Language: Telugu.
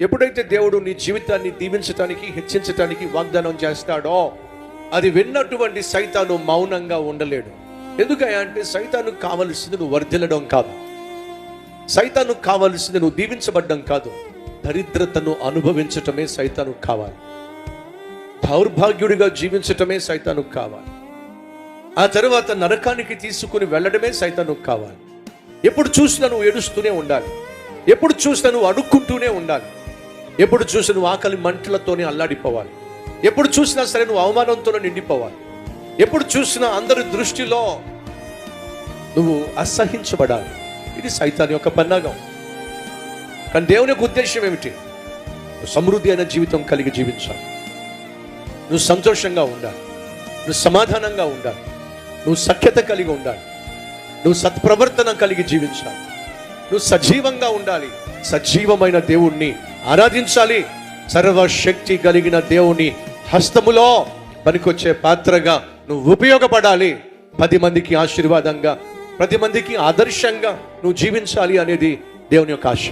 ఎప్పుడైతే దేవుడు నీ జీవితాన్ని దీవించటానికి హెచ్చించటానికి వాగ్దానం చేస్తాడో అది విన్నటువంటి సైతాను మౌనంగా ఉండలేడు. ఎందుకయ్యా అంటే సైతాను కావలసింది నువ్వు వర్ధిల్లడం కాదు. సైతాను కావలసింది నువ్వు దీవించబడ్డం కాదు. దరిద్రతను అనుభవించటమే సైతాను కావాలి. దౌర్భాగ్యుడిగా జీవించటమే సైతాను కావాలి. ఆ తర్వాత నరకానికి తీసుకుని వెళ్ళడమే సైతాను కావాలి. ఎప్పుడు చూసినా నువ్వు ఏడుస్తూనే ఉండాలి. ఎప్పుడు చూసినా నువ్వు అడుక్కుంటూనే ఉండాలి. ఎప్పుడు చూసిన నువ్వు ఆకలి మంటలతోనే అల్లాడిపోవాలి. ఎప్పుడు చూసినా సరే నువ్వు అవమానంతోనే నిండిపోవాలి. ఎప్పుడు చూసినా అందరి దృష్టిలో నువ్వు అసహించబడాలి. ఇది సైతాన్ యొక్క పన్నాగం. కానీ దేవుని యొక్క ఉద్దేశం ఏమిటి? నువ్వు సమృద్ధి అయిన జీవితం కలిగి జీవించాలి. నువ్వు సంతోషంగా ఉండాలి. నువ్వు సమాధానంగా ఉండాలి. నువ్వు సఖ్యత కలిగి ఉండాలి. నువ్వు సత్ప్రవర్తన కలిగి జీవించాలి. నువ్వు సజీవంగా ఉండాలి. సజీవమైన దేవుణ్ణి ఆరాధించాలి. సర్వశక్తి కలిగిన దేవుని హస్తములో పనికొచ్చే పాత్రగా నువ్వు ఉపయోగపడాలి. పది మందికి ఆశీర్వాదంగా ప్రతి మందికి ఆదర్శంగా నువ్వు జీవించాలి అనేది దేవుని యొక్క ఆశ.